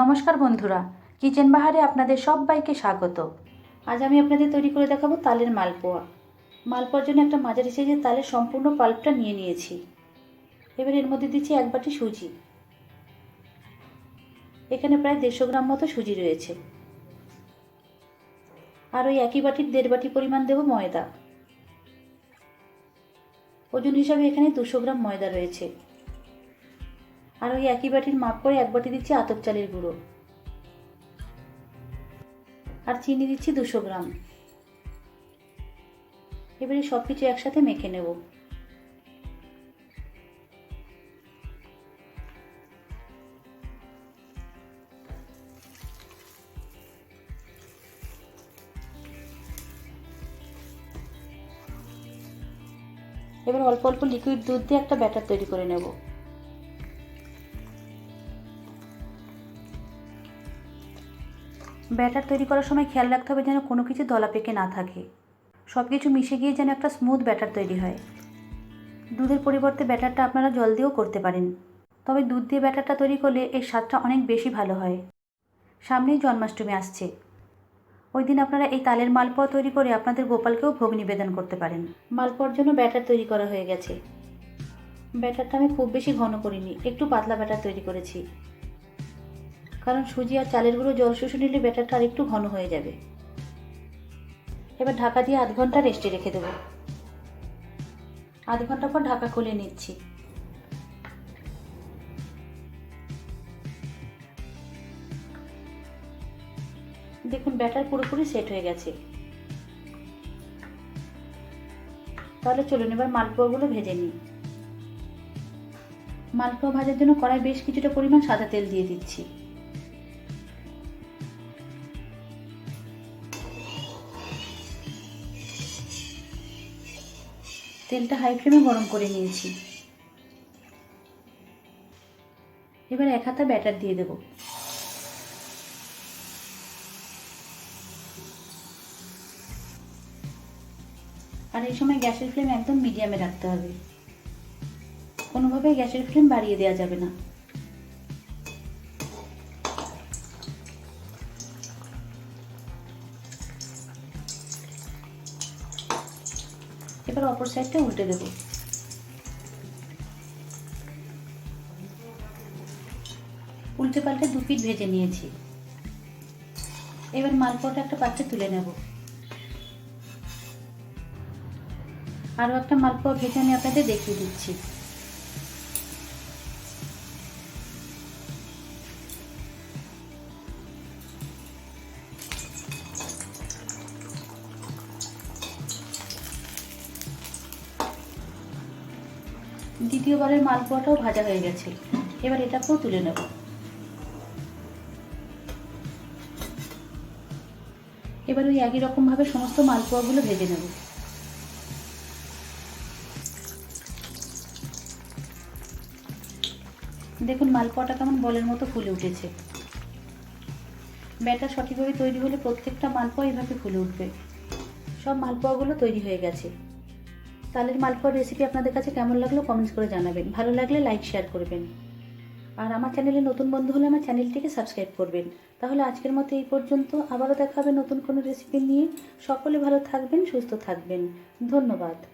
নমস্কার বন্ধুরা, কিচেন বাহারে আপনাদের সবাইকে স্বাগত। আজ আমি আপনাদের তৈরি করে দেখাবো তালের মালপোয়া। মালপোয়ার জন্য একটা মাঝারি সাইজের তালের সম্পূর্ণ পাল্পটা নিয়ে নিয়েছি। এবার এর মধ্যে দিচ্ছি এক বাটি সুজি। এখানে প্রায় দেড়শো গ্রাম মতো সুজি রয়েছে। আর ওই একই বাটির দেড় বাটি পরিমাণ দেবো ময়দা। ওজন হিসাবে এখানে দুশো গ্রাম ময়দা রয়েছে। আর ওই একই বাটির মাপ করে এক বাটি দিচ্ছি আতপ চালের গুঁড়ো। আর চিনি দিচ্ছি দুশো গ্রাম। এবারে সব কিছু একসাথে মেখে নেব। এবার অল্প অল্প লিকুইড দুধ দিয়ে একটা ব্যাটার তৈরি করে নেব। ব্যাটার তৈরি করার সময় খেয়াল রাখতে হবে যেন কোনো কিছু দলা পেকে না থাকে। সব কিছু মিশে গিয়ে যেন একটা স্মুথ ব্যাটার তৈরি হয়। দুধের পরিবর্তে ব্যাটারটা আপনারা জল দিয়েও করতে পারেন। তবে দুধ দিয়ে ব্যাটারটা তৈরি করলে এর স্বাদটা অনেক বেশি ভালো হয়। সামনেই জন্মাষ্টমী আসছে। ওই দিন আপনারা এই তালের মালপোয়া তৈরি করে আপনাদের গোপালকেও ভোগ নিবেদন করতে পারেন। মালপোয়ার জন্য ব্যাটার তৈরি করা হয়ে গেছে। ব্যাটারটা আমি খুব বেশি ঘন করিনি, একটু পাতলা ব্যাটার তৈরি করেছি। কারণ সুজি আর চালের গুঁড়ো জল শুষে নিলে ব্যাটারটা আরেকটু ঘন হয়ে যাবে। এবার ঢাকা দিয়ে আধ ঘণ্টা রেস্টে রেখে দেবো। আধ ঘণ্টা পর ঢাকা খুলে নিচ্ছি। দেখুন, ব্যাটার পুরোপুরি সেট হয়ে গেছে। তাহলে চলুন, এবার মালপোয়াগুলো ভেজে নিই। মালপোয়া ভাজার জন্য কড়াই বেশ কিছুটা পরিমাণ সাদা তেল দিয়ে দিচ্ছি। তেলটা হাই ফ্লেমে গরম করে নিয়েছি। এবার এক হাতা ব্যাটার দিয়ে দেব। আর এই সময় গ্যাসের ফ্লেম একদম মিডিয়ামে রাখতে হবে। কোনোভাবেই গ্যাসের ফ্লেম বাড়িয়ে দেওয়া যাবে না। এবার অপর সাইডটা উল্টে দেব। উল্টে পাল্টে দু পিট ভেজে নিয়েছি। এবার মালপোয়াটা একটা পাত্রে তুলে নেব। আরও একটা মালপোয়া ভেজে আমি আপনাদের দেখিয়ে দিচ্ছি। দ্বিতীয়বারের মালপোয়াটাও ভাজা হয়ে গেছে। এবার এটাকেও তুলে নেব। এবার ওই একই রকমভাবে সমস্ত মালপোয়াগুলো ভেজে নেব। দেখুন, মালপোয়াটা কেমন বলের মতো ফুলে উঠেছে। ব্যাটার সঠিকভাবে তৈরি হলে প্রত্যেকটা মালপোয়া এইভাবে ফুলে উঠবে। সব মালপোয়াগুলো তৈরি হয়ে গেছে। তালের মালপোয়ার রেসিপি আপনাদের কাছে কেমন লাগল কমেন্টস করে জানাবেন। ভালো লাগলে লাইক শেয়ার করবেন। আর আমার চ্যানেলে নতুন বন্ধু হলে আমার চ্যানেলটিকে সাবস্ক্রাইব করবেন। তাহলে আজকের মতো এই পর্যন্ত। আবারও দেখা হবে নতুন কোনো রেসিপি নিয়ে। সকলে ভালো থাকবেন, সুস্থ থাকবেন। ধন্যবাদ।